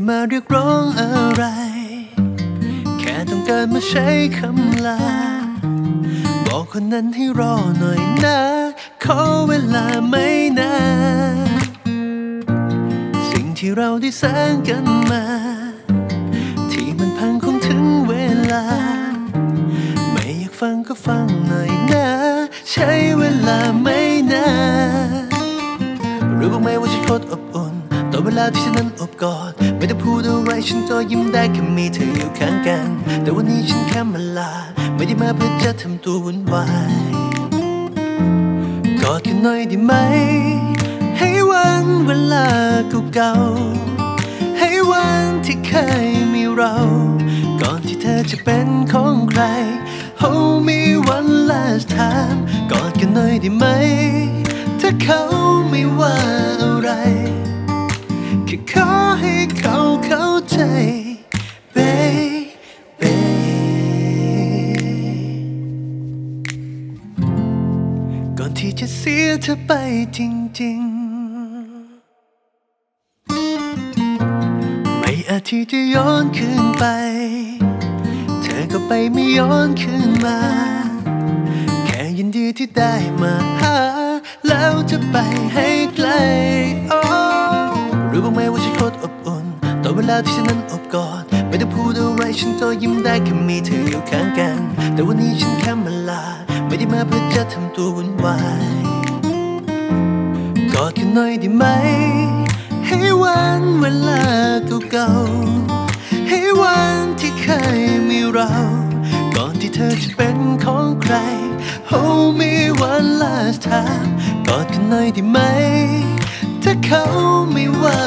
้มาเรียกร้องอะไร แค่ต้องการมาใช้คำลา บอกคนนั้นให้รอหน่อยนะ ขอเวลาไม่นานสิ่งที่เราได้สร้างกันมา ที่มันพังคงถึงเวลา ไม่อยากฟังก็ฟังหน่อยนะ ใช้เวลาไม่นานรู้บ้างไหมว่าฉันโคตรอบอุ่นตอนเว ลาที่ฉันนั้นอบกอด ไม่ได้พูดอะไรฉันก็ยิ้มได้แค่มีเธออยู่ข้างกัน แต่วันนี้ฉันแค่มาลา ไม่ได้มาเพื่อจะทำตัววุ่นวายกอดกันหน่อยได้ไหม ให้วันเวลาเก่าๆให้วันที่เคยมีเรา ก่อนที่เธอจะเป็นของใคร Hold me one last time กอดกันหน่อยได้ไหม ค่ขอให้เขาเข้าใจ baby ก่อนที่จะเสียเธอไปจริง ๆ ไม่อาจที่จะย้อนคืนไป เธอก็ไปไม่ย้อนคืนมา แค่ยินดีที่ได้มาหา แล้วจะไปให้ไกล ลาที่ฉันนั้นอบกอด ไม่ได้พูดอะไรฉันก็ยิ้มได้แค่มีเธออยู่ข้างกัน แต่วันนี้ฉันแค่มาลา ไม่ได้มาเพื่อจะทำตัววุ่นวายกอดกันหน่อยได้ไหม ให้วันเวลาเก่าๆให้วันที่เคยมีเรา ก่อนที่เธอจะเป็นของใคร Hold me one last time กอดกันหน่อยได้ไหม ถ้าเขาไม่ว่า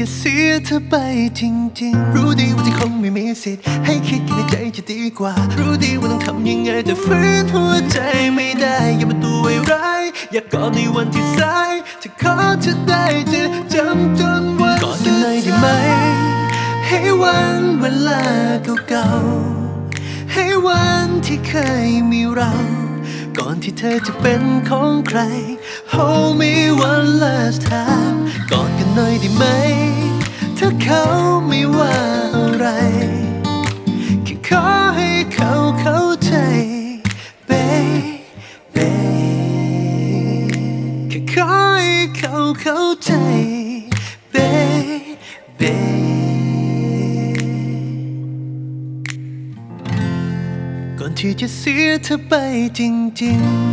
จะเสียเธอไปจริงๆ รู้ดีว่าจะคงไม่มีสิทธิ์ให้คิดกันในใจจะดีกว่า รู้ดีว่าต้องทำยังไงแต่ฝืนหัวใจไม่ได้ อย่ามาตัวไว้ร้าย อยากกอดในวันที่สายถ้าขอเธอได้จะจำจนวันกอดกันหน่อยได้ไหม ให้วันเวลาเก่าๆ ให้วันที่เคยมีเราก่อนที่เธอจะเป็นของใคร Hold me one last time ค่ขอให้เขาเข้าใจ baby ก่อนที่จะเสียเธอไปจริง ๆ